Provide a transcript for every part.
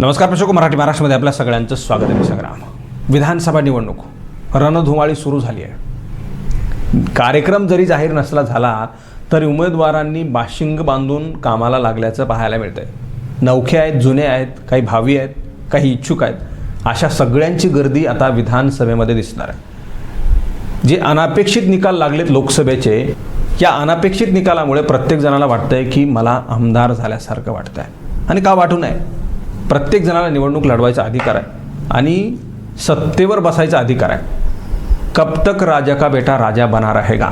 नमस्कार प्रशोक मराठी महाराष्ट्रामध्ये आपल्या सगळ्यांचं स्वागत आहे संग्राम विधानसभा निवडणूक रणधुमाळी सुरू झाली आहे. कार्यक्रम जरी जाहीर नसला झाला तरी उमेदवारांनी बाशिंग बांधून कामाला लागल्याचं पाहायला मिळतंय. नवखे आहेत जुने आहेत काही भावी आहेत काही इच्छुक आहेत अशा सगळ्यांची गर्दी आता विधानसभेमध्ये दिसणार आहे. जे अनापेक्षित निकाल लागलेत लोकसभेचे या अनापेक्षित निकालामुळे प्रत्येक जणाला वाटतंय की मला आमदार झाल्यासारखं वाटतंय. आणि का वाटू नये? प्रत्येक जणाला निवडणूक लढवायचा अधिकार आहे. आणि सत्तेवर बसायचा अधिकार आहे. कब तक राजा का बेटा राजा बना रहेगा?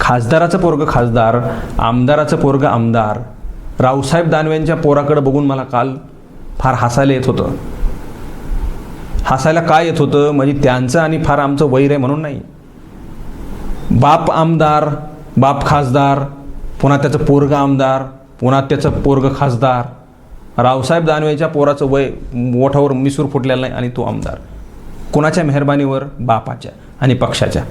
खासदाराचं पोरग खासदार आमदाराचं पोरग आमदार. रावसाहेब दानवेंच्या पोराकडे बघून मला काल फार हसायला येत होतं. हसायला काय येत होतं? म्हणजे त्यांचं आणि फार आमचं वैर आहे म्हणून नाही. बाप आमदार बाप खासदार पुन्हा त्याचं पोरग आमदार पुन्हा त्याचं पोरग खासदार. रावसाहेब दानवेच्या पोराचं वय मोठावर मिसूर फुटलेलं नाही आणि तो आमदार. कोणाच्या मेहरबानीवर? बापाच्या आणि पक्षाच्या.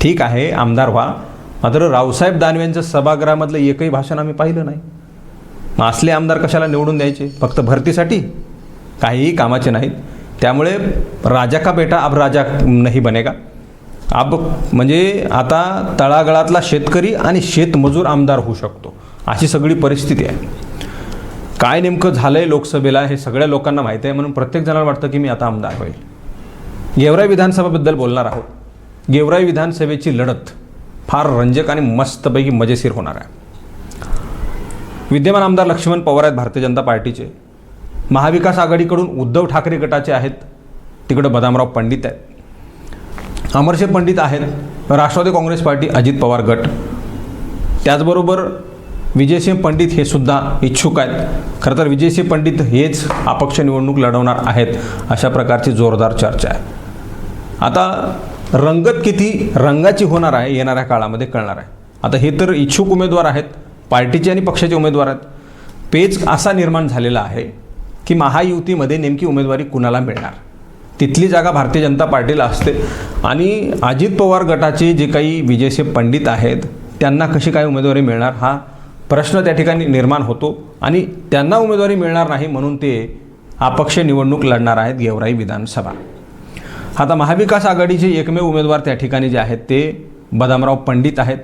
ठीक आहे आमदार व्हा. मात्र रावसाहेब दानवेंचं सभागृहामधलं एकही भाषण आम्ही पाहिलं नाही. मग असले आमदार कशाला निवडून द्यायचे? फक्त भरतीसाठी? काहीही कामाचे नाहीत. त्यामुळे राजा का बेटा? अब राजा नाही बनेगा. अब म्हणजे आता तळागळातला शेतकरी आणि शेतमजूर आमदार होऊ शकतो. अशी सगळी परिस्थिती आहे. काय नेमकं झालं आहे लोकसभेला हे सगळ्या लोकांना माहिती आहे म्हणून प्रत्येक जणाला वाटतं की मी आता आमदार होईल. गेवराई विधानसभाबद्दल बोलणार आहोत. गेवराई विधानसभेची लढत फार रंजक आणि मस्तपैकी मजेशीर होणार आहे. विद्यमान आमदार लक्ष्मण पवार आहेत भारतीय जनता पार्टीचे. महाविकास आघाडीकडून उद्धव ठाकरे गटाचे आहेत. तिकडं बदामराव पंडित आहेत. अमरशे पंडित आहेत. राष्ट्रवादी काँग्रेस पार्टी अजित पवार गट. त्याचबरोबर विजयसिंह पंडित हे सुद्धा इच्छुक आहेत. खरं तर विजयसिंह पंडित हेच अपक्ष निवडणूक लढवणार आहेत अशा प्रकारची जोरदार चर्चा आहे. आता रंगत किती रंगाची होणार आहे येणाऱ्या काळामध्ये कळणार आहे. आता हे तर इच्छुक उमेदवार आहेत पार्टीचे आणि पक्षाचे उमेदवार आहेत. पेच असा निर्माण झालेला आहे की महायुतीमध्ये नेमकी उमेदवारी कुणाला मिळणार? तिथली जागा भारतीय जनता पार्टीला असते आणि अजित पवार गटाचे जे काही विजयसिंह पंडित आहेत त्यांना कशी काय उमेदवारी मिळणार हा प्रश्न त्या ठिकाणी निर्माण होतो आणि त्यांना उमेदवारी मिळणार नाही म्हणून ते अपक्ष निवडणूक लढणार आहेत गेवराई विधानसभा. आता महाविकास आघाडीचे एकमेव उमेदवार त्या ठिकाणी जे आहेत ते बदामराव पंडित आहेत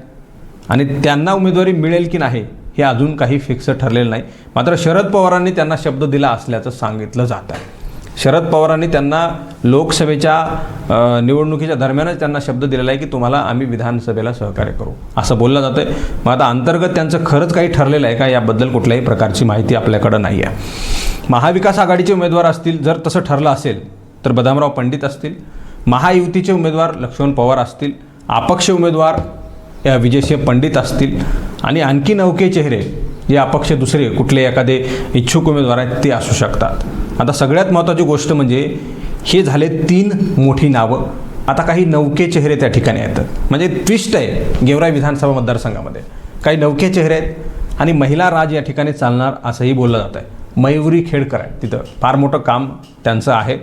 आणि त्यांना उमेदवारी मिळेल की नाही हे अजून काही फिक्स ठरलेलं नाही. मात्र शरद पवारांनी त्यांना शब्द दिला असल्याचं सांगितलं जात आहे. शरद पवारांनी त्यांना लोकसभेच्या निवडणुकीच्या दरम्यानच त्यांना शब्द दिलेला आहे की तुम्हाला आम्ही विधानसभेला सहकार्य करू. असं बोललं जातं आहे मग आता अंतर्गत त्यांचं खरंच काही ठरलेलं आहे का? याबद्दल कुठल्याही प्रकारची माहिती आपल्याकडं नाही आहे महाविकास आघाडीचे उमेदवार असतील जर तसं ठरलं असेल तर बदामराव पंडित असतील. महायुतीचे उमेदवार लक्ष्मण पवार असतील. अपक्ष उमेदवार या विजयसिंह पंडित असतील. आणि आणखी नौके चेहरे जे अपक्ष दुसरे कुठले एखादे इच्छुक उमेदवार आहेत ते असू शकतात. आता सगळ्यात महत्त्वाची गोष्ट म्हणजे हे झाले तीन मोठी नावं. आता काही नौके चेहरे त्या ठिकाणी येतात म्हणजे ट्विस्ट आहे गेवराई विधानसभा मतदारसंघामध्ये. काही नौके चेहरे आहेत आणि महिला राज या ठिकाणी चालणार असंही बोललं जात आहे. मयुरी खेडकर आहे तिथं फार मोठं काम त्यांचं आहे.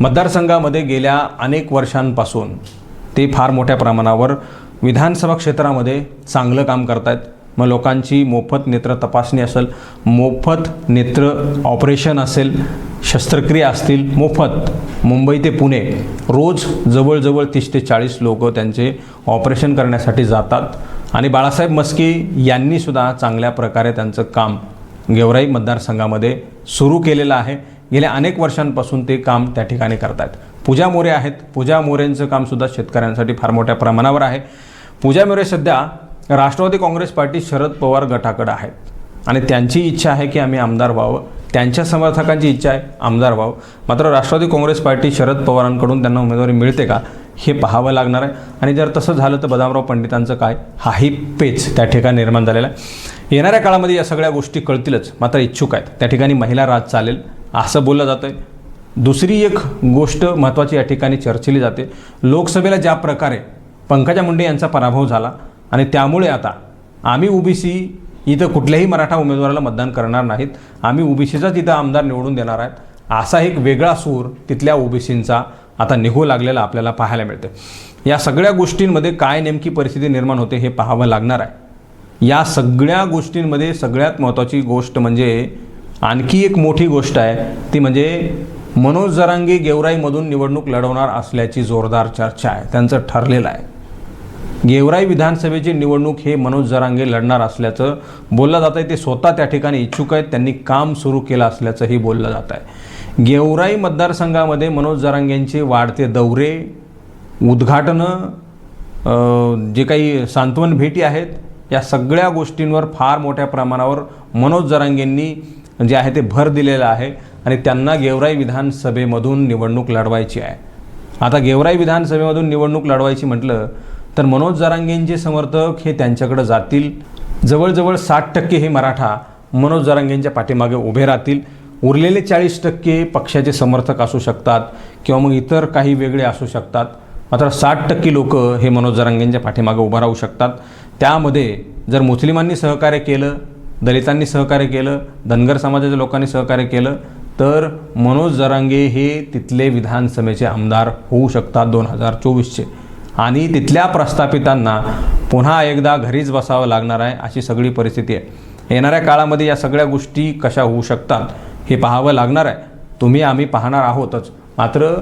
मतदारसंघामध्ये गेल्या अनेक वर्षांपासून ते फार मोठ्या प्रमाणावर विधानसभा क्षेत्रामध्ये चांगलं काम करतायत. मग लोकांची मोफत नेत्र तपासणी असेल मोफत नेत्र ऑपरेशन असेल शस्त्रक्रिया असतील मोफत मुंबई ते पुणे रोज जवळजवळ तीस ते चाळीस लोक त्यांचे ऑपरेशन करण्यासाठी जातात. आणि बाळासाहेब मस्के यांनीसुद्धा चांगल्या प्रकारे त्यांचं काम गेवराई मतदारसंघामध्ये सुरू केलेलं आहे. गेल्या अनेक वर्षांपासून ते काम त्या ठिकाणी करत आहेत पूजा मोरे आहेत. पूजा मोरेंचं कामसुद्धा शेतकऱ्यांसाठी फार मोठ्या प्रमाणावर आहे. पूजा मोरे सध्या राष्ट्रवादी काँग्रेस पार्टी शरद पवार गटाकडे आहेत आणि त्यांची इच्छा आहे की आम्ही आमदार व्हावं. त्यांच्या समर्थकांची इच्छा आहे आमदार व्हावं. मात्र राष्ट्रवादी काँग्रेस पार्टी शरद पवारांकडून त्यांना उमेदवारी मिळते का हे पाहावं लागणार आहे. आणि जर तसं झालं तर बदामराव पंडितांचं काय हाही पेच त्या ठिकाणी निर्माण झालेला आहे. येणाऱ्या काळामध्ये या सगळ्या गोष्टी कळतीलच मात्र इच्छुक आहेत. त्या ठिकाणी महिला राज चालेल असं बोललं जातं आहे दुसरी एक गोष्ट महत्त्वाची या ठिकाणी चर्चेली जाते. लोकसभेला ज्या प्रकारे पंकजा मुंडे यांचा पराभव झाला आणि त्यामुळे आता आम्ही ओबीसी इथं कुठल्याही मराठा उमेदवाराला मतदान करणार नाहीत. आम्ही ओबीसीचाच इथं आमदार निवडून देणार आहेत. असा एक वेगळा सूर तिथल्या ओबीसींचा आता निघू लागलेला आपल्याला पाहायला मिळते या सगळ्या गोष्टींमध्ये काय नेमकी परिस्थिती निर्माण होते हे पाहावं लागणार आहे. या सगळ्या गोष्टींमध्ये सगळ्यात महत्त्वाची गोष्ट म्हणजे आणखी एक मोठी गोष्ट आहे. ती म्हणजे मनोज जरांगी गेवराईमधून निवडणूक लढवणार असल्याची जोरदार चर्चा आहे. त्यांचं ठरलेलं आहे. गेवराई विधानसभेची निवडणूक हे मनोज जरांगे लढणार असल्याचं बोललं जात आहे ते स्वतः त्या ठिकाणी इच्छुक आहेत. त्यांनी काम सुरू केलं असल्याचंही बोललं जात आहे गेवराई मतदारसंघामध्ये मनोज जरांगेंचे वाढते दौरे उद्घाटनं जे काही सांत्वन भेटी आहेत या सगळ्या गोष्टींवर फार मोठ्या प्रमाणावर मनोज जरांगेंनी जे आहे ते भर दिलेलं आहे आणि त्यांना गेवराई विधानसभेमधून निवडणूक लढवायची आहे. आता गेवराई विधानसभेमधून निवडणूक लढवायची म्हटलं तर मनोज जरांगेंचे समर्थक हे त्यांच्याकडे जातील. जवळजवळ साठ टक्के हे मराठा मनोज जरांगेंच्या पाठीमागे उभे राहतील. उरलेले चाळीस टक्के पक्षाचे समर्थक असू शकतात किंवा मग इतर काही वेगळे असू शकतात. मात्र साठ टक्के लोक हे मनोज जरांगेंच्या पाठीमागे उभं राहू शकतात. त्यामध्ये जर मुस्लिमांनी सहकार्य केलं दलितांनी सहकार्य केलं धनगर समाजाच्या लोकांनी सहकार्य केलं तर मनोज जरांगे हे तिथले विधानसभेचे आमदार होऊ शकतात दोन हजार चोवीसचे. आणि तिथल्या प्रस्थापितांना पुन्हा एकदा घरीच बसावं लागणार आहे अशी सगळी परिस्थिती आहे. येणाऱ्या काळामध्ये या सगळ्या गोष्टी कशा होऊ शकतात हे पाहावं लागणार आहे. तुम्ही आम्ही पाहणार आहोतच. मात्र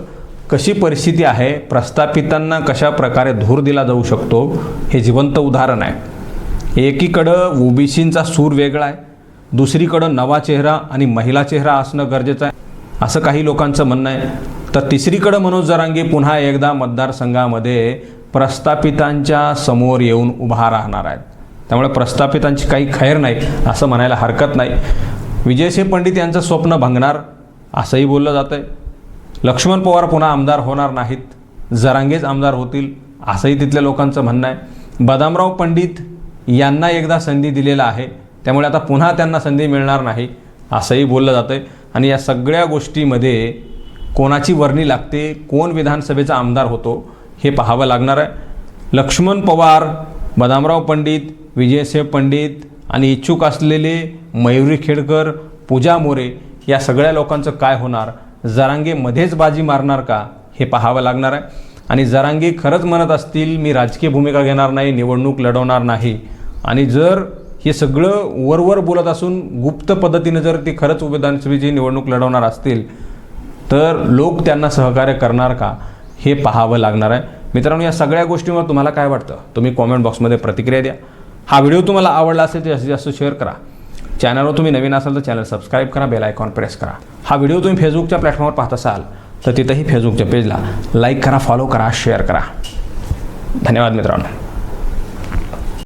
कशी परिस्थिती आहे प्रस्थापितांना कशा प्रकारे धूर दिला जाऊ शकतो हे जिवंत उदाहरण आहे. एकीकडं ओबीसींचा सूर वेगळा आहे दुसरीकडं नवा चेहरा आणि महिला चेहरा असणं गरजेचं आहे. असं काही लोकांचं म्हणणं आहे. तर तिसरीकडं मनोज जरांगे पुन्हा एकदा मतदारसंघामध्ये प्रस्थापितांच्या समोर येऊन उभा राहणार आहेत. त्यामुळे प्रस्थापितांची काही खैर नाही असं म्हणायला हरकत नाही. विजयसिंह पंडित यांचं स्वप्न भंगणार असंही बोललं जातं आहे लक्ष्मण पवार पुन्हा आमदार होणार नाहीत जरांगेच आमदार होतील असंही तिथल्या लोकांचं म्हणणं आहे. बदामराव पंडित यांना एकदा संधी दिलेला आहे त्यामुळे आता पुन्हा त्यांना संधी मिळणार नाही असंही बोललं जातं आहे आणि या सगळ्या गोष्टीमध्ये कोणाची वर्णी लागते कोण विधानसभेचा आमदार होतो हे पाहावं लागणार आहे. लक्ष्मण पवार बदामराव पंडित विजयसिंह पंडित आणि इच्छुक असलेले मयुरी खेडकर पूजा मोरे या सगळ्या लोकांचं काय होणार? जरांगेमध्येच बाजी मारणार का? हे पाहावं लागणार आहे. आणि जरांगे खरंच म्हणत असतील मी राजकीय भूमिका घेणार नाही निवडणूक लढवणार नाही. आणि जर हे सगळं वरवर बोलत असून गुप्त पद्धतीने जर ते खरंच विधानसभेची निवडणूक लढवणार असतील तर लोक त्यांना सहकार्य करणार का हे पाहावं लागणार आहे. मित्रांनो या सगळ्या गोष्टींवर तुम्हाला काय वाटतं? तुम्ही कॉमेंट बॉक्समध्ये प्रतिक्रिया द्या. हा व्हिडिओ तुम्हाला आवडला असेल तर जास्तीत जास्त शेअर करा. चॅनलवर तुम्ही नवीन असाल तर चॅनल सबस्क्राईब करा बेल आयकॉन प्रेस करा. हा व्हिडिओ तुम्ही फेसबुकच्या प्लॅटफॉर्मवर पाहत असाल तर तिथंही फेसबुकच्या पेजला लाईक करा फॉलो करा शेअर करा. धन्यवाद मित्रांनो.